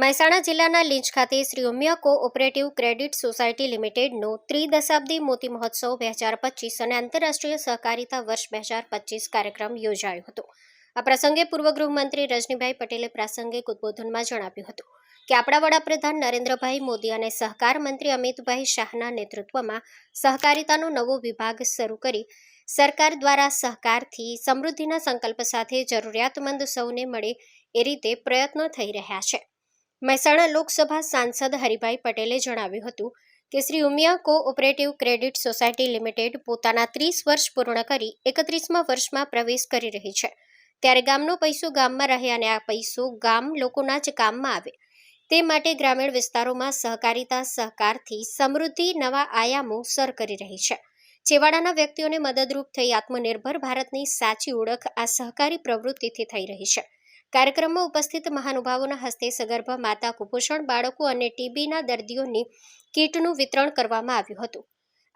મહેસાણા જિલ્લાના લીંચ ખાતે Shri Umiya co operative credit society લિમિટેડનો ત્રિદશાબ્દી મોતી મહોત્સવ બે હજાર પચીસ અને આંતરરાષ્ટ્રીય સહકારિતા વર્ષ બે હજાર પચીસ કાર્યક્રમ યોજાયો હતો. આ પ્રસંગે પૂર્વ ગૃહમંત્રી રજનીભાઈ પટેલે પ્રાસંગિક ઉદ્બોધનમાં જણાવ્યું હતું કે આપણા વડાપ્રધાન નરેન્દ્રભાઈ મોદી અને સહકાર મંત્રી અમિતભાઈ શાહના નેતૃત્વમાં સહકારિતાનો નવો વિભાગ શરૂ કરી સરકાર દ્વારા સહકારથી સમૃદ્ધિના સંકલ્પ સાથે જરૂરિયાતમંદ સૌને મળે એ રીતે પ્રયત્નો થઈ રહ્યા છે. મહેસાણા લોકસભા સાંસદ હરિભાઈ પટેલે જણાવ્યું હતું કે Shri Umiya cooperative credit society limited પોતાના ત્રીસ વર્ષ પૂર્ણ કરી એકત્રીસમા વર્ષમાં પ્રવેશ કરી રહી છે. ત્યારે ગામનો પૈસો ગામમાં રહે અને આ પૈસો ગામ લોકોના જ કામમાં આવે. તે માટે ગ્રામીણ વિસ્તારોમાં સહકારિતા, સહકારથી સમૃદ્ધિ, નવા આયામો સર કરી રહી છે. છેવાડાના વ્યક્તિઓને મદદરૂપ થઈ આત્મનિર્ભર ભારતની સાચી ઓળખ આ સહકારી પ્રવૃત્તિથી થઈ રહી છે. કાર્યક્રમમાં ઉપસ્થિત મહાનુભાવોના હસ્તે સગર્ભા માતા, કુપોષણ બાળકો અને ટીબીના દર્દીઓની કીટનું વિતરણ કરવામાં આવ્યું હતું.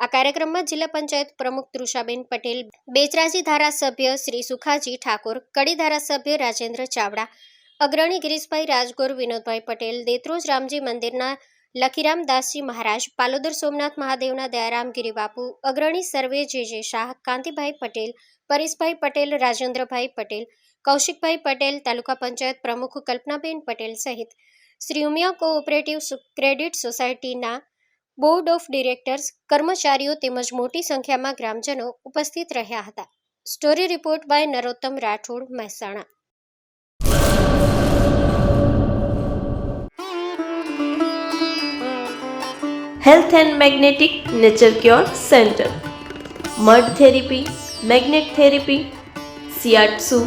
આ કાર્યક્રમમાં જિલ્લા પંચાયત પ્રમુખ તૃષાબેન પટેલ, બેચરાજી ધારાસભ્ય શ્રી સુખાજી ઠાકોર, કડી ધારાસભ્ય રાજેન્દ્ર ચાવડા, અગ્રણી ગિરીશભાઈ રાજગોર, વિનોદભાઈ પટેલ, દેત્રોજ રામજી મંદિરના લખીરામ દાસજી મહારાજ, પાલોદર સોમનાથ મહાદેવના દયારામ ગિરિબાપુ, અગ્રણી સર્વે જે જે શાહ, કાંતિભાઈ પટેલ, પરેશભાઈ પટેલ, રાજેન્દ્રભાઈ પટેલ કૌશિકભાઈ પટેલ, તાલુકા પંચાયત પ્રમુખ કલ્પનાબેન પટેલ સહિત શ્રી ઉમિયા કોઓપરેટિવ ક્રેડિટ સોસાયટીના બોર્ડ ઓફ ડિરેક્ટર્સ, કર્મચારીઓ તેમજ મોટી સંખ્યામાં ગ્રામજનો ઉપસ્થિત રહ્યા હતા. Story report by Narottam Rathod Mehsana. Health and magnetic nature cure centre mud therapy magnet therapy shiatsu